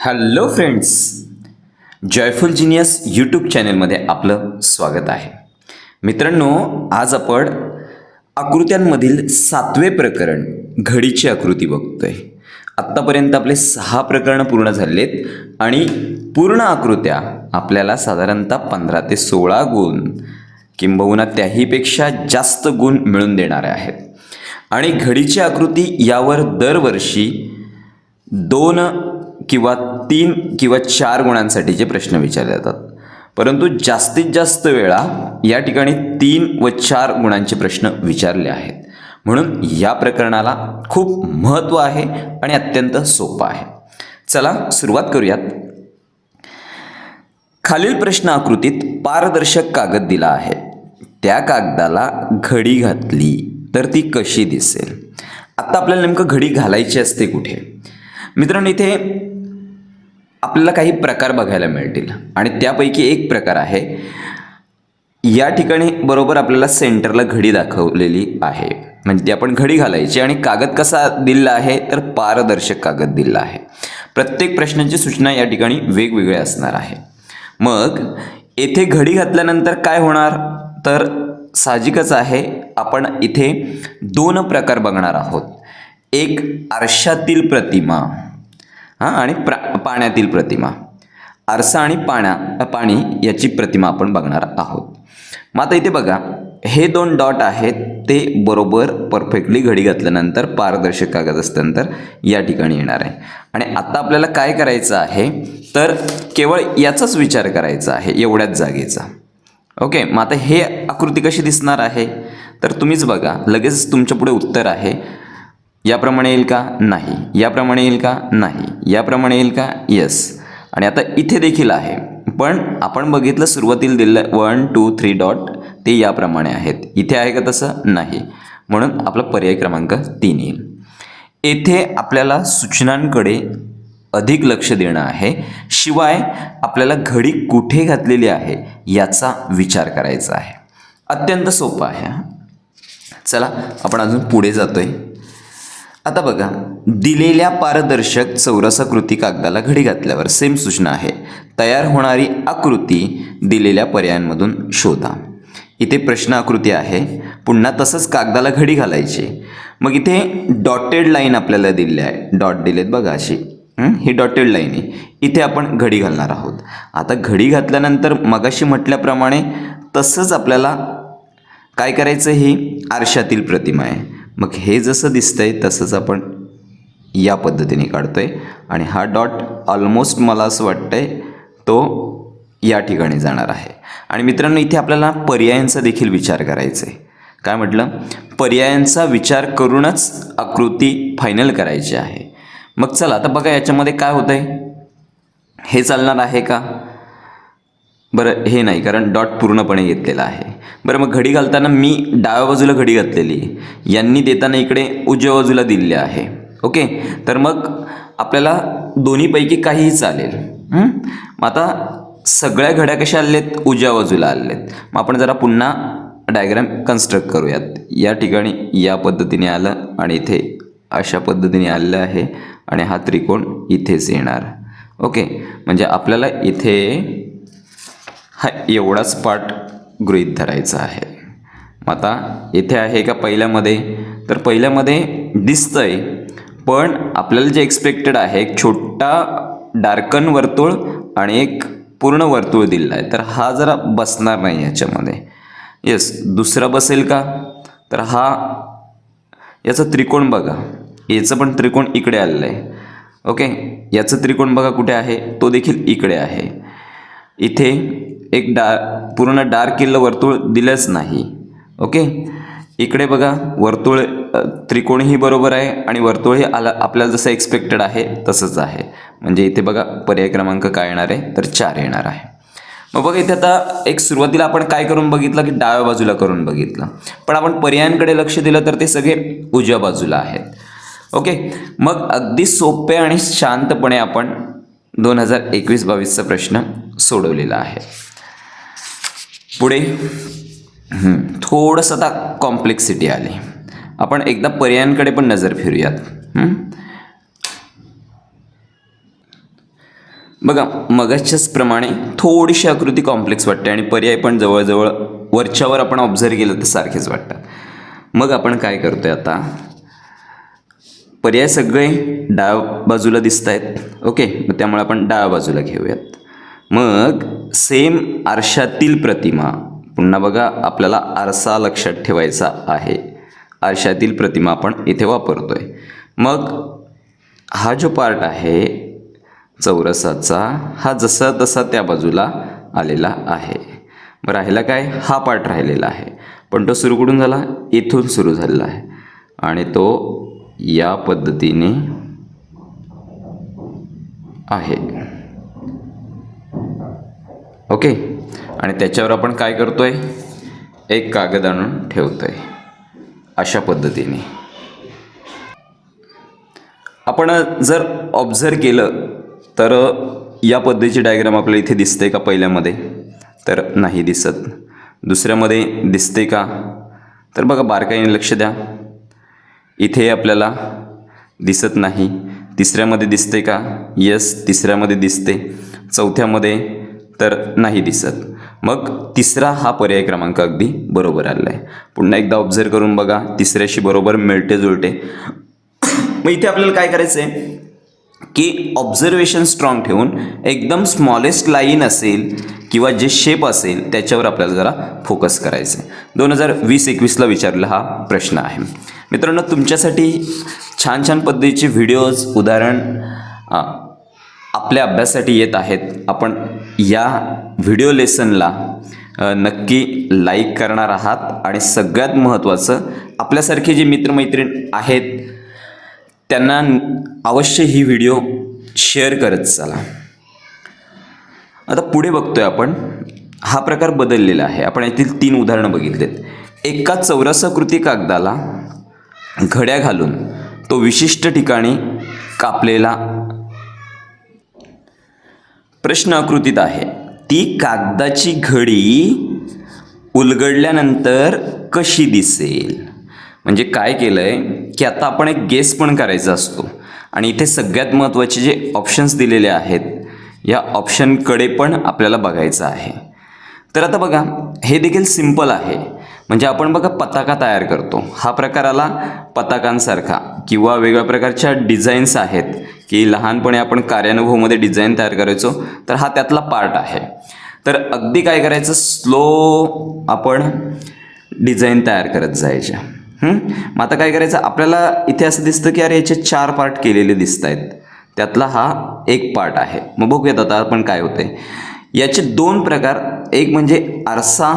Hello friends joyful genius YouTube चॅनेलमध्ये आपलं स्वागत आहे. मित्रांनो आज आपण आकृत्यांमधील सातवे प्रकरण घडीची आकृती बघतोय. आत्तापर्यंत आपले सहा प्रकरणं पूर्ण झालेत आणि पूर्ण आकृत्या आपल्याला साधारणतः पंधरा ते सोळा गुण किंबहुना त्याहीपेक्षा जास्त गुण मिळून देणारे आहेत. आणि घडीची आकृती यावर दरवर्षी दोन किंवा तीन किंवा चार गुणांसाठीचे प्रश्न विचारले जातात. परंतु जास्तीत जास्त वेळा या ठिकाणी तीन व चार गुणांचे प्रश्न विचारले आहेत. म्हणून या प्रकरणाला खूप महत्त्व आहे आणि अत्यंत सोपं आहे. चला सुरुवात करूयात. खालील प्रश्न आकृतीत पारदर्शक कागद दिला आहे. त्या कागदाला घडी घातली तर ती कशी दिसेल? आत्ता आपल्याला नेमकं घडी घालायची असते कुठे? मित्रांनो इथे आपल्याला काही प्रकार बघायला मिळतील. आणि त्यापैकी एक प्रकार आहे या ठिकाणी बरोबर आपल्याला सेंटरला घडी दाखवलेली आहे. म्हणजे ती आपण घडी घालायची आणि कागद कसा दिलेला आहे तर पारदर्शक कागद दिलेला आहे. प्रत्येक प्रश्नाची सूचना या ठिकाणी वेगवेगळ्या असणार आहे. मग येथे घडी घातल्यानंतर काय होणार? तर साहजिकच आहे आपण इथे दोन प्रकार बघणार आहोत. एक आरशातील प्रतिमा. हां आणि प्रा पाण्यातील प्रतिमा. आरसा आणि पाण्या पाणी याची प्रतिमा आपण बघणार आहोत. मग आता इथे बघा हे दोन डॉट आहेत ते बरोबर परफेक्टली घडी घातल्यानंतर पारदर्शक कागद असल्यानंतर या ठिकाणी येणार आहे. आणि आता आपल्याला काय करायचं आहे तर केवळ याचाच विचार करायचा आहे एवढ्याच जागेचा. ओके मग आता हे आकृती कशी दिसणार आहे? तर तुम्हीच बघा लगेच तुमच्यापुढे उत्तर आहे. याप्रमाणे येईल का? नाही. याप्रमाणे येईल का? नाही. याप्रमाणे येईल का? येस आणि आता इथे देखील आहे. पण आपण बघितलं सुरुवातीला दिलं वन टू थ्री डॉट ते याप्रमाणे आहेत. इथे आहे का तसं? नाही. म्हणून आपला पर्याय क्रमांक तीन येईल. येथे आपल्याला सूचनांकडे अधिक लक्ष देणं आहे. शिवाय आपल्याला घडी कुठे घातलेली आहे याचा विचार करायचा आहे. अत्यंत सोपं आहे चला आपण अजून पुढे जातोय. आता बघा दिलेल्या पारदर्शक चौरसाकृती कागदाला घडी घातल्यावर सेम सूचना आहे. तयार होणारी आकृती दिलेल्या पर्यायांमधून शोधा. इथे प्रश्न आकृती आहे पुन्हा तसंच कागदाला घडी घालायची. मग इथे डॉटेड लाईन आपल्याला दिली आहे. डॉट दिलेत बघा अशी. ही? डॉटेड लाईन आहे. इथे आपण घडी घालणार आहोत. आता घडी घातल्यानंतर मगाशी म्हटल्याप्रमाणे तसंच आपल्याला काय करायचं ही? आरशातील प्रतिमा आहे. मग हे जसं दिसतं आहे तसंच आपण या पद्धतीने काढतो आहे आणि हा डॉट ऑलमोस्ट मला असं वाटतं आहे तो या ठिकाणी जाणार आहे. आणि मित्रांनो इथे आपल्याला पर्यायांचा देखील विचार करायचा आहे. काय म्हटलं? पर्यायांचा विचार करूनच आकृती फायनल करायची आहे. मग चला आता बघा याच्यामध्ये काय होतं आहे हे चालणार आहे का? बरं हे नाही कारण डॉट पूर्णपणे घेतलेला आहे. बरं मग घडी घालताना मी डाव्या बाजूला घडी घातलेली. आहे यांनी देताना इकडे उजव्या बाजूला दिलेली आहे. ओके? तर मग आपल्याला दोन्हीपैकी काहीही चालेल. मग आता सगळ्या घड्या कशा आलेत उजव्या बाजूला आलेत मग आपण जरा पुन्हा डायग्राम कन्स्ट्रक्ट करूयात. या ठिकाणी या पद्धतीने आलं आणि इथे अशा पद्धतीने आलेलं आहे आणि हा त्रिकोण इथेच येणार. ओके? म्हणजे आपल्याला इथे हा एवढाच पार्ट गृहीत धरायचं आहे. मग आता येथे आहे का पहिल्यामध्ये? तर पहिल्यामध्ये दिसतं आहे पण आपल्याला जे एक्सपेक्टेड आहे एक छोटा डार्कन वर्तुळ आणि एक पूर्ण वर्तुळ दिलेला आहे. तर हा जरा बसणार नाही याच्यामध्ये. येस दुसरा बसेल का? तर हा याचा त्रिकोण बघा. याचं पण त्रिकोण इकडे आलेलं आहे. ओके याचं त्रिकोण बघा कुठे आहे? तो देखील इकडे आहे. इथे एक डा पूर्ण डार्क किल्लं वर्तुळ दिलंच नाही. ओके? इकडे बघा वर्तुळ त्रिकोणही बरोबर आहे आणि वर्तुळही आला आपल्याला जसं एक्सपेक्टेड आहे तसंच आहे. म्हणजे इथे बघा पर्याय क्रमांक काय येणार आहे? तर चार येणार आहे. मग बघा इथे आता एक सुरुवातीला आपण काय करून बघितलं की डाव्या बाजूला करून बघितलं. पण आपण पर्यायांकडे लक्ष दिलं तर ते सगळे उजव्या बाजूला आहेत. ओके? मग अगदी सोपे आणि शांतपणे आपण दोन हजार एकवीस बावीसचा प्रश्न सोडवलेला आहे. पुढे. थोडंसं आता कॉम्प्लेक्सिटी आली. आपण एकदा पर्यायांकडे पण नजर फिरूयात. बघा मगाच्याच प्रमाणे थोडीशी आकृती कॉम्प्लेक्स वाटते आणि पर्याय पण जवळजवळ वरच्यावर आपण ऑब्झर्व केलं तर सारखेच वाटतात. मग आपण काय करतोय आता? पर्याय सगळे डाव्या बाजूला दिसत आहेत ओके मग त्यामुळे आपण डाव्या बाजूला घेऊयात. मग सेम आरशातील प्रतिमा पुन्हा बघा आपल्याला आरसा लक्षात ठेवायचा आहे. आरशातील प्रतिमा आपण इथे वापरतोय. मग हा जो पार्ट आहे चौरसाचा हा जसा तसा त्या बाजूला आलेला आहे. मग राहिला काय? हा पार्ट राहिलेला आहे. पण तो सुरू कुठून झाला? इथून सुरू झालेला आहे. आणि तो या पद्धतीने आहे. ओके? आणि त्याच्यावर आपण काय करतो आहे एक कागद आणून ठेवतो आहे अशा पद्धतीने. आपण जर ऑब्झर्व केलं तर या पद्धतीची डायग्राम आपल्याला इथे दिसते का पहिल्यामध्ये? तर नाही दिसत. दुसऱ्यामध्ये दिसते का? तर बघा बारकाईने लक्ष द्या. इथे आपल्याला दिसत नाही. तिसऱ्यामध्ये दिसते का? यस तिसऱ्यामध्ये दिसते. चौथ्यामध्ये तर नाही दिसत. मग तिसरा हा पर्याय क्रमांक अगदी बरोबर आलेला आहे पुन्हा एकदा ऑब्झर्व करून बघा तिसऱ्याशी बरोबर मिळते जुळते. मग इथे आपल्याला काय करायचं आहे की ऑब्झर्वेशन स्ट्रॉंग ठेवून एकदम स्मॉलेस्ट लाईन असेल किंवा जे शेप असेल त्याच्यावर आपल्याला जरा फोकस करायचं आहे दोन हजार वीस एकवीसला विचारलेला हा प्रश्न आहे. मित्रांनो तुमच्यासाठी छान छान पद्धतीचे व्हिडिओज उदाहरण आपल्या अभ्यासासाठी येत आहेत. आपण या व्हिडिओ लेसनला नक्की लाईक करणार आहात. आणि सगळ्यात महत्त्वाचं आपल्यासारखे जे मित्रमैत्रीण आहेत त्यांना अवश्य ही व्हिडिओ शेअर करत चला. आता पुढे बघतोय आपण. हा प्रकार बदललेला आहे. आपण यातील तीन उदाहरणं बघितलेत. एका चौरसाकृती कागदाला घड्या घालून तो विशिष्ट ठिकाणी कापलेला प्रश्न आकृतीत आहे. ती कागदाची घडी उलगडल्यानंतर कशी दिसेल? म्हणजे काय केलं आहे की आता आपण एक गेस पण करायचा असतो. आणि इथे सगळ्यात महत्त्वाचे जे ऑप्शन्स दिलेले आहेत या ऑप्शनकडे पण आपल्याला बघायचं आहे. तर आता बघा हे देखील सिंपल आहे. म्हणजे आपण बघा पताका तयार करतो. हा प्रकार आला पताकांसारखा किंवा वेगवेगळ्या प्रकारच्या डिझाईन्स आहेत. की लहानपणी आपण कार्यानुभवमध्ये डिझाईन तयार करायचो तर हा त्यातला पार्ट आहे. तर अगदी काय करायचं? स्लो आपण डिझाईन तयार करत जायच्या मग आता काय करायचं? आपल्याला इथे असं दिसतं की अरे याचे चार पार्ट केलेले दिसत आहेत त्यातला हा एक पार्ट आहे. मग बघूयात आता आपण काय होते याचे दोन प्रकार एक म्हणजे आरसा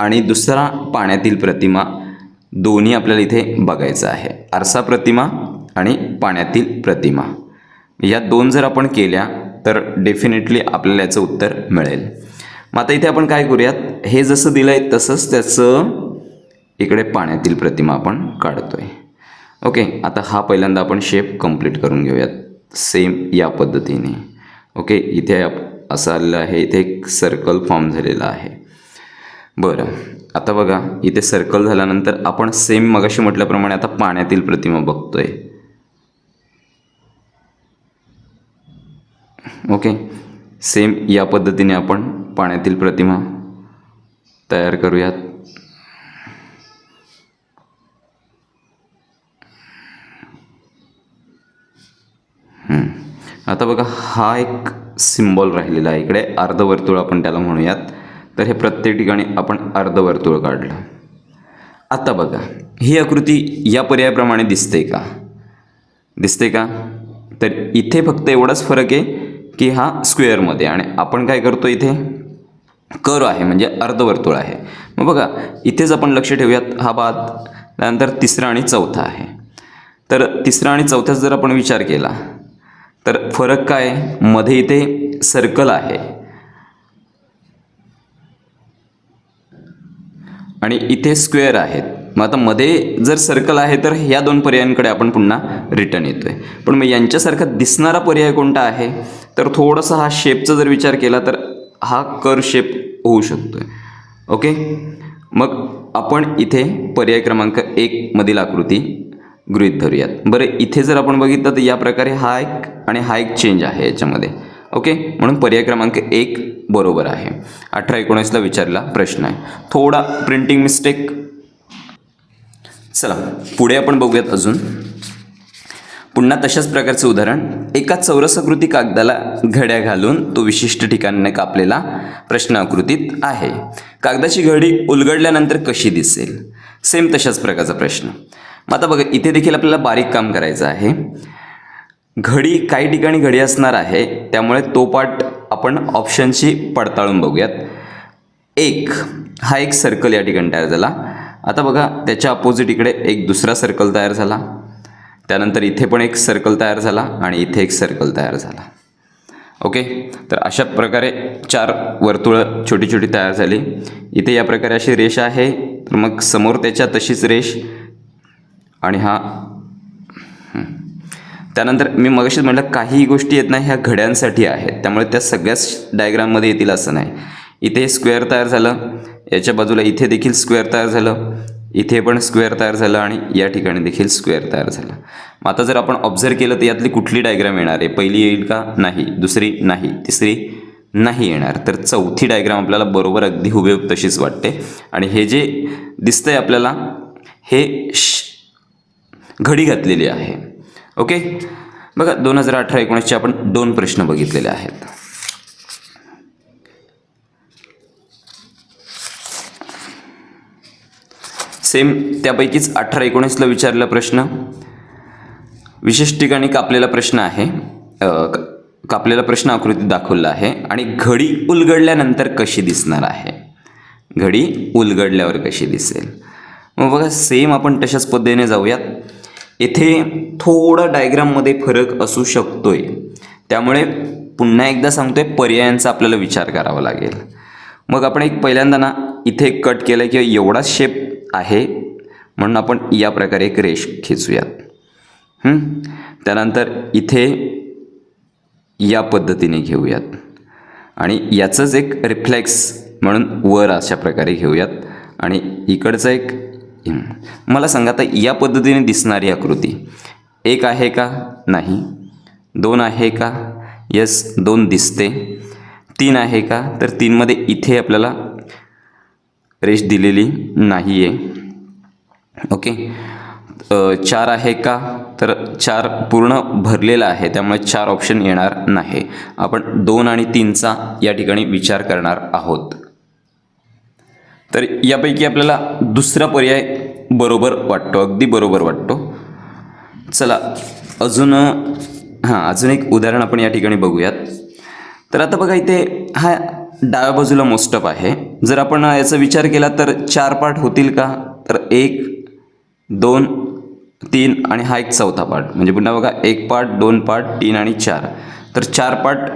आणि दुसरा पाण्यातील प्रतिमा. दोन्ही आपल्याला इथे बघायचं आहे. आरसा प्रतिमा आणि पाण्यातील प्रतिमा. या दोन जर आपण केल्या तर डेफिनेटली आपल्याला याचं उत्तर मिळेल. मग आता इथे आपण काय करूयात? हे जसं दिलं आहे तसंच त्याचं इकडे पाण्यातील प्रतिमा आपण काढतोय. ओके आता हा पहिल्यांदा आपण शेप कंप्लीट करून घेऊयात. सेम या पद्धतीने. ओके इथे आप- असं आलेलं आहे. इथे एक सर्कल फॉर्म झालेला आहे. बरं आता बघा इथे सर्कल झाल्यानंतर आपण सेम मगाशी म्हटल्याप्रमाणे आता पाण्यातील प्रतिमा बघतोय. ओके सेम या पद्धतीने आपण पाण्यातील प्रतिमा तयार करूयात. आता बघा हा एक सिम्बॉल राहिलेला आहे इकडे. अर्धवर्तुळ आपण त्याला म्हणूयात. तर हे प्रत्येक ठिकाणी आपण अर्धवर्तुळ काढलं. आता बघा ही आकृती या पर्यायाप्रमाणे दिसते का? दिसते का? तर इथे फक्त एवढाच फरक आहे. की हा स्क्वेअरमध्ये आणि आपण काय करतो इथे? कर आहे म्हणजे अर्धवर्तुळ आहे. मग बघा इथेच आपण लक्ष ठेवूयात. हा बाद त्यानंतर तिसरा आणि चौथा आहे. तर तिसरा आणि चौथ्याचा जर आपण विचार केला तर फरक काय मध्ये इथे सर्कल आहे. आणि इथे स्क्वेअर आहेत. मग आता मध्ये जर सर्कल आहे तर ह्या दोन पर्यायांकडे आपण पुन्हा रिटर्न येतोय. पण मग यांच्यासारखा दिसणारा पर्याय कोणता आहे? तर थोडासा हा शेपचा जर विचार केला तर हा कर शेप होऊ शकतोय. ओके मग आपण इथे पर्याय क्रमांक एक मधील आकृती गृहीत धरूयात. बरं इथे जर आपण बघितलं तर या प्रकारे हा एक आणि हा एक चेंज आहे याच्यामध्ये. ओके म्हणून पर्याय क्रमांक एक बरोबर आहे. अठरा एकोणीसला विचारला प्रश्न आहे. थोडा प्रिंटिंग मिस्टेक चला पुढे आपण बघूयात अजून. पुन्हा तशाच प्रकारचं उदाहरण. एका चौरसाकृती कागदाला घड्या घालून तो विशिष्ट ठिकाणाने कापलेला प्रश्न आकृतीत आहे. कागदाची घडी उलगडल्यानंतर कशी दिसेल? सेम तशाच प्रकारचा प्रश्न. मग आता बघा इथे देखील आपल्याला बारीक काम करायचं आहे. घडी काही ठिकाणी घडी असणार आहे त्यामुळे तो पाठ आपण ऑप्शनशी पडताळून बघूयात. एक हा एक सर्कल या ठिकाणी तयार झाला. आता बघा त्याच्या अपोजिट इकडे एक दुसरा सर्कल तयार झाला. त्यानंतर इथे पण एक सर्कल तयार झाला आणि इथे एक सर्कल तयार झाला. ओके तर अशा प्रकारे चार वर्तुळं छोटी छोटी तयार झाली. इथे या प्रकारे अशी रेष आहे. तर मग समोर त्याच्या तशीच रेष. आणि हा त्यानंतर मी मगाशीच म्हटलं काही गोष्टी येत नाही ह्या घड्यांसाठी आहेत. त्यामुळे त्या सगळ्याच डायग्राममध्ये येतील असं नाही. इथे स्क्वेअर तयार झालं. याच्या बाजूला इथे देखील स्क्वेअर तयार झालं. इथे पण स्क्वेअर तयार झालं आणि या ठिकाणी देखील स्क्वेअर तयार झालं. मग आता जर आपण ऑब्झर्व केलं तर यातली कुठली डायग्राम येणार आहे? पहिली येईल का? नाही. दुसरी नाही. तिसरी नाही येणार. तर चौथी डायग्राम आपल्याला बरोबर अगदी हुबेहूब तशीच वाटते. आणि हे जे दिसतंय आपल्याला हे श घडी घातलेली आहे. ओके? बघा दोन हजार अठरा एकोणीसचे आपण दोन प्रश्न बघितलेले आहेत. सेम त्यापैकीच अठरा एकोणीसला विचारलेला प्रश्न. विशेष ठिकाणी कापलेला प्रश्न आहे. कापलेला प्रश्न आकृतीत दाखवला आहे. आणि घडी उलगडल्यानंतर कशी दिसणार आहे? घडी उलगडल्यावर कशी दिसेल? मग बघा सेम आपण तशाच पद्धतीने जाऊयात. येथे थोडा डायग्राममध्ये फरक असू शकतोय. त्यामुळे पुन्हा एकदा सांगतोय पर्यायांचा आपल्याला विचार करावा लागेल. मग आपण एक पहिल्यांदा ना इथे कट केलं किंवा एवढा शेप आहे. म्हणून आपण या प्रकारे एक रेष खेचूयात. त्यानंतर इथे या पद्धतीने घेऊयात. आणि याचंच एक रिफ्लेक्स म्हणून वर अशा प्रकारे घेऊयात. आणि इकडचं एक मला सांगा आता या पद्धतीने दिसणारी आकृती एक आहे का? नाही. दोन आहे का? यस दोन दिसते. तीन आहे का? तर तीनमध्ये इथे आपल्याला रेष दिलेली नाही आहे ओके चार आहे का? तर चार पूर्ण भरलेला आहे त्यामुळे चार ऑप्शन येणार नाही. आपण दोन आणि तीनचा या ठिकाणी विचार करणार आहोत. तर यापैकी आपल्याला दुसरा पर्याय बरोबर वाटतो अगदी बरोबर वाटतो. चला अजून हां अजून एक उदाहरण आपण या ठिकाणी बघूयात. तर आता बघा इथे हा डाव्या बाजूला मोस्टअप आहे. जर आपण याचा विचार केला तर चार पार्ट होतील का? तर एक दोन तीन आणि हा एक चौथा पार्ट म्हणजे पुन्हा बघा एक पार्ट दोन पार्ट तीन आणि चार. तर चार पार्ट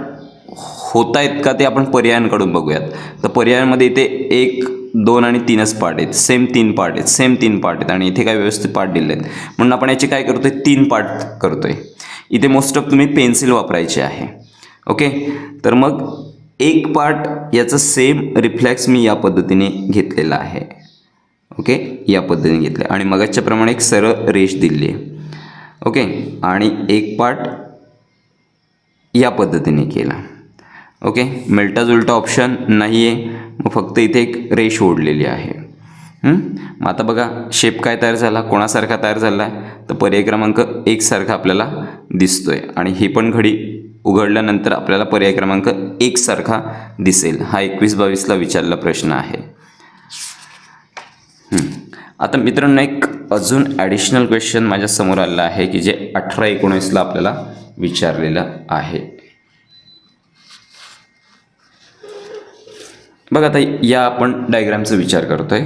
होत आहेत का ते आपण पर्यायांकडून बघूयात. तर पर्यायांमध्ये इथे एक दोन आणि तीनच पार्ट आहेत. सेम तीन पार्ट आहेत. सेम तीन पार्ट आहेत. आणि इथे काय व्यवस्थित पार्ट दिले आहेत. म्हणून आपण याचे काय करतोय? तीन पार्ट करतोय. इथे मोस्ट ऑफ तुम्ही पेन्सिल वापरायची आहे. ओके तर मग एक पार्ट याचं सेम रिफ्लॅक्स मी या पद्धतीने घेतलेला आहे. ओके या पद्धतीने घेतलं आणि मगाच्याप्रमाणे एक सरळ रेष दिली आहे. ओके आणि एक पार्ट या पद्धतीने केला. ओके मिलटा जुलटा ऑप्शन नाही आहे मग फक्त इथे एक रेष ओढलेली आहे. मग आता बघा शेप काय तयार झाला? कोणासारखा तयार झाला आहे तर पर्याय क्रमांक एकसारखा आपल्याला दिसतो आहे आणि ही पण घडी उघडल्यानंतर आपल्याला पर्याय क्रमांक एकसारखा दिसेल. हा एकवीस बावीसला विचारलेला प्रश्न आहे. आता मित्रांनो एक अजून ॲडिशनल क्वेश्चन माझ्यासमोर आलेलं आहे की जे अठरा एकोणीसला आपल्याला विचारलेलं आहे. बघा आता या आपण डायग्रामचा विचार करतोय.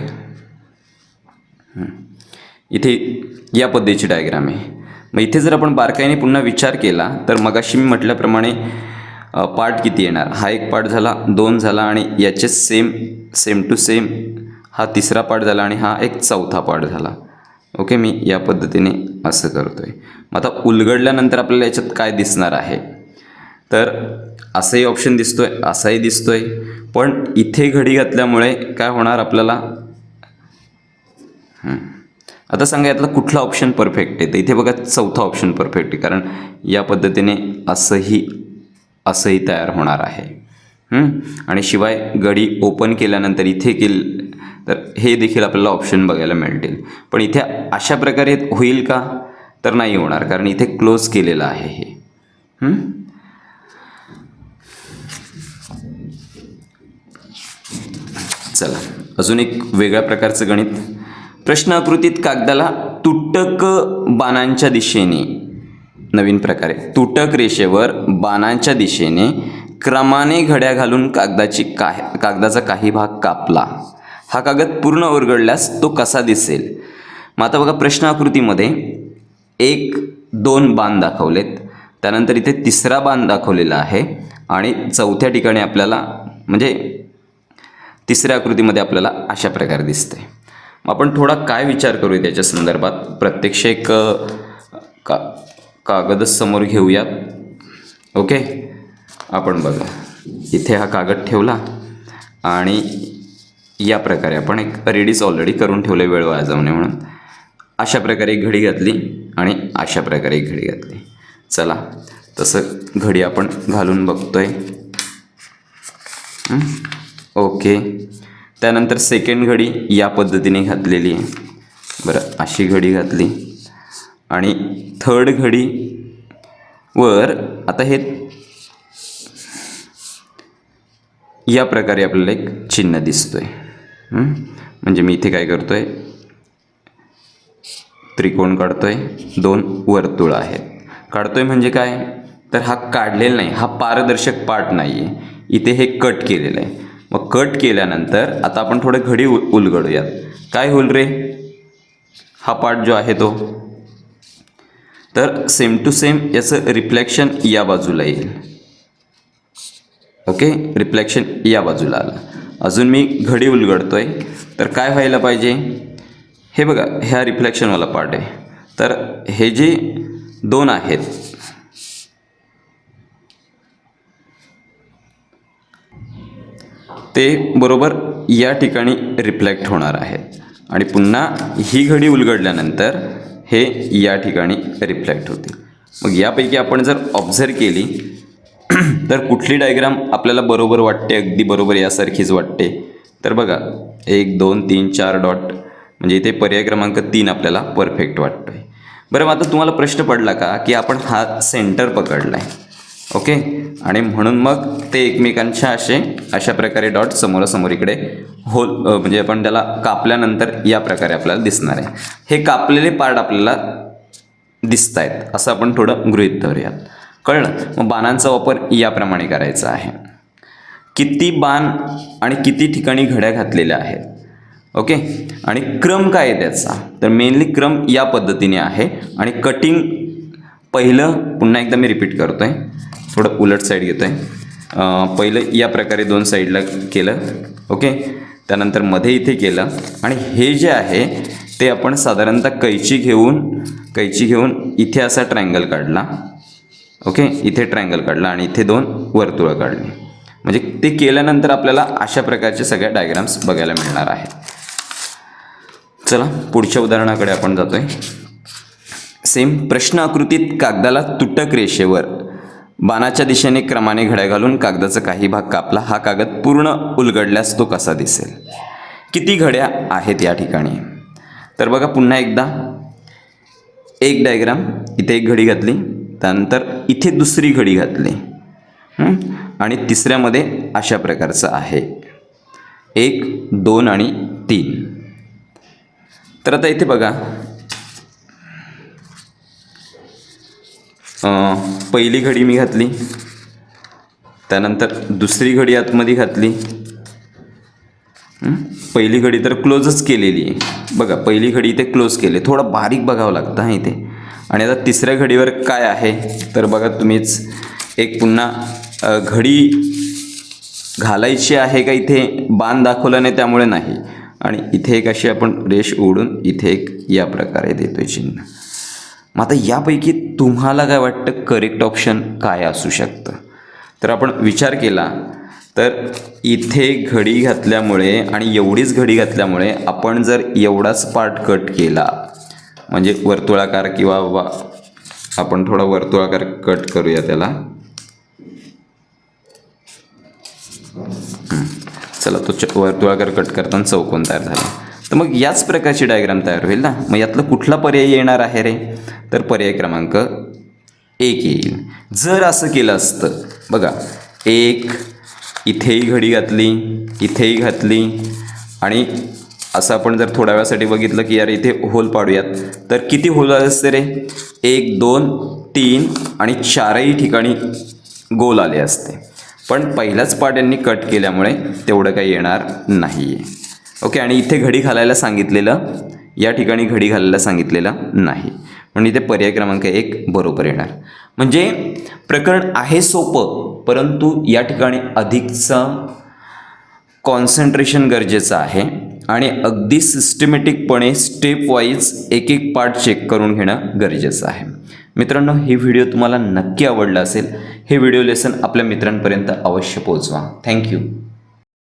इथे या पद्धतीची डायग्राम आहे. मग इथे जर आपण बारकाईने पुन्हा विचार केला तर मगाशी मी म्हटल्याप्रमाणे पार्ट किती येणार? हा एक पार्ट झाला दोन झाला आणि याचे सेम सेम टू सेम हा तिसरा पार्ट झाला आणि हा एक चौथा पार्ट झाला. ओके मी या पद्धतीने असं करतो आहे मग आता उलगडल्यानंतर आपल्याला याच्यात काय दिसणार आहे? तर असंही ऑप्शन दिसतो आहे असाही दिसतो आहे पण इथे घडी घातल्यामुळे काय होणार आपल्याला? आता सांगा यातला कुठला ऑप्शन परफेक्ट आहे? तर इथे बघा चौथा ऑप्शन परफेक्ट आहे. कारण या पद्धतीने असंही असंही तयार होणार आहे. आणि शिवाय गडी ओपन केल्यानंतर इथे केल तर हे देखील आपल्याला ऑप्शन बघायला मिळतील. पण इथे अशा प्रकारे होईल का? तर नाही होणार कारण इथे क्लोज केलेलं आहे हे. चला. अजून एक वेगळ्या प्रकारचं गणित प्रश्नाकृतीत कागदाला तुटक बाणांच्या दिशेने. नवीन प्रकारे. तुटक रेषेवर बाणांच्या दिशेने क्रमाने घड्या घालून कागदाची काय कागदाचा काही भाग कापला. हा कागद पूर्ण उरगडल्यास तो कसा दिसेल? मग आता बघा प्रश्नाकृतीमध्ये एक दोन बाण दाखवलेत. त्यानंतर इथे तिसरा बाण दाखवलेला आहे आणि चौथ्या ठिकाणी आपल्याला म्हणजे तिसऱ्या आकृतीमध्ये आपल्याला अशा प्रकारे दिसते मग आपण थोडा काय विचार करूया त्याच्या संदर्भात? प्रत्यक्ष एक का कागदच समोर घेऊयात. ओके? आपण बघा. इथे हा कागद ठेवला. आणि या प्रकारे आपण एक रेडीच ऑलरेडी करून ठेवले वेळ वाया जाऊ नये म्हणून. अशा प्रकारे एक घडी घातली आणि अशा प्रकारे एक घडी घातली. चला तसं घडी आपण घालून बघतोय. हं? ओके. त्यानंतर सेकंड घडी या पद्धतीने घातलेली आहे. बरं अशी घडी घातली. आणि थर्ड घडी वर आता हे या प्रकारे आपल्याला एक चिन्ह दिसतोय. आहे म्हणजे मी इथे काय करतोय? त्रिकोण काढतोय. दोन वर्तुळ आहेत. काढतोय म्हणजे काय? तर हा काढलेला नाही हा पारदर्शक पार्ट नाही आहे इथे हे कट केलेलं आहे. मग कट केल्यानंतर आता आपण थोडं घडी उ उलगडूयात. काय होईल रे? हा पार्ट जो आहे तो. तर सेम टू सेम याचं रिफ्लेक्शन या बाजूला येईल. ओके रिफ्लेक्शन या बाजूला आलं. अजून मी घडी उलगडतोय. तर काय व्हायला पाहिजे? हे बघा ह्या रिफ्लेक्शनवाला पार्ट आहे. तर हे जे दोन आहेत ते बरोबर या ठिकाणी रिफ्लेक्ट होणार आहेत आणि पुन्हा ही घडी उलगडल्यानंतर हे या ठिकाणी रिफ्लेक्ट होतील. मग यापैकी आपण जर ऑब्झर्व केली तर कुठली डायग्राम आपल्याला बरोबर वाटते? अगदी बरोबर यासारखीच वाटते. तर बघा एक दोन तीन चार डॉट म्हणजे इथे पर्याय क्रमांक तीन आपल्याला परफेक्ट वाटतो आहे बरं मग आता तुम्हाला प्रश्न पडला का की आपण हा सेंटर पकडला आहे ओके? आणि म्हणून मग ते एकमेकांच्या असे अशा प्रकारे डॉट समोरासमोर इकडे होल म्हणजे आपण त्याला कापल्यानंतर या प्रकारे आपल्याला दिसणार आहे. हे कापलेले पार्ट आपल्याला दिसत आहेत असं आपण थोडं गृहीत धरूयात. कळलं? मग बाणांचा वापर याप्रमाणे करायचा आहे. किती बाण आणि किती ठिकाणी घड्या घातलेल्या आहेत? ओके? आणि क्रम काय आहे त्याचा? तर मेनली क्रम या पद्धतीने आहे आणि कटिंग पहिलं पुन्हा एकदा मी रिपीट करतो आहे थोडं उलट साईड घेतो आहे पहिलं या प्रकारे दोन साईडला केलं ओके त्यानंतरमध्ये इथे केलं. आणि हे जे आहे ते आपण साधारणतः कैची घेऊन कैची घेऊन इथे असा ट्रायंगल काढला ओके इथे ट्रायंगल काढला आणि इथे दोन वर्तुळं काढली. म्हणजे ते केल्यानंतर आपल्याला अशा प्रकारचे सगळ्या डायग्राम्स बघायला मिळणार आहेत. चला पुढच्या उदाहरणाकडे आपण जातो आहे सेम प्रश्न आकृतीत कागदाला तुटक रेषेवर. बाणाच्या दिशेने क्रमाने घड्या घालून कागदाचा काही भाग कापला. हा कागद पूर्ण उलगडल्यास तो कसा दिसेल? किती घड्या आहेत या ठिकाणी? तर बघा पुन्हा एकदा. एक डायग्राम. इथे एक घडी घातली. त्यानंतर इथे दुसरी घडी घातली. आणि तिसऱ्यामध्ये अशा प्रकारचं आहे. एक दोन आणि तीन. तर आता इथे बघा. पहिली घडी मी घातली. त्यानंतर दुसरी घडी आतमध्ये घातली. पहिली घडी तर क्लोजच केलेली आहे. बघा पहिली घडी इथे क्लोज केले. थोडं बारीक बघावं लागतं हां इथे. आणि आता तिसऱ्या घडीवर काय आहे? तर बघा तुम्हीच एक पुन्हा घडी घालायची आहे का इथे? बाण दाखवला नाही त्यामुळे नाही. आणि इथे एक अशी आपण रेष ओढून इथे एक या प्रकारे देतोय चिन्ह. मग आता यापैकी तुम्हाला काय वाटतं करेक्ट ऑप्शन काय असू शकतं? तर आपण विचार केला तर इथे घडी घातल्यामुळे आणि एवढीच घडी घातल्यामुळे आपण जर एवढाच पार्ट कट केला म्हणजे वर्तुळाकार किंवा वा आपण थोडा वर्तुळाकार कट करूया त्याला. चला तो च वर्तुळाकार कट करताना चौकोन तयार झाला. तर मग याच प्रकारची डायग्राम तयार होईल ना? मग यातलं कुठला पर्याय येणार आहे रे? तर पर्याय क्रमांक एक येईल. जर असं केलं असतं बघा एक इथेही घडी घातली इथेही घातली आणि असं आपण जर थोड्या वेळासाठी बघितलं की यार इथे होल पाडूयात तर किती होल आले असते रे? एक दोन तीन आणि चारही ठिकाणी गोल आले असते. पण पहिलाच पार्ट यांनी कट केल्यामुळे तेवढं काही येणार नाही आहे ओके आणि इथे घडी घालायला सांगितलेलं या ठिकाणी घडी घालायला सांगितलेलं नाही. म्हणजे इथे पर्याय क्रमांक एक बरोबर येणार. म्हणजे प्रकरण आहे सोपं परंतु या ठिकाणी अधिकचं कॉन्सन्ट्रेशन गरजेचं आहे आणि अगदी सिस्टमॅटिकपणे स्टेप वाईज एक एक पार्ट चेक करून घेणं गरजेचं आहे. मित्रांनो हे व्हिडिओ तुम्हाला नक्की आवडला असेल हे व्हिडिओ लेसन आपल्या मित्रांपर्यंत अवश्य पोहोचवा. थँक्यू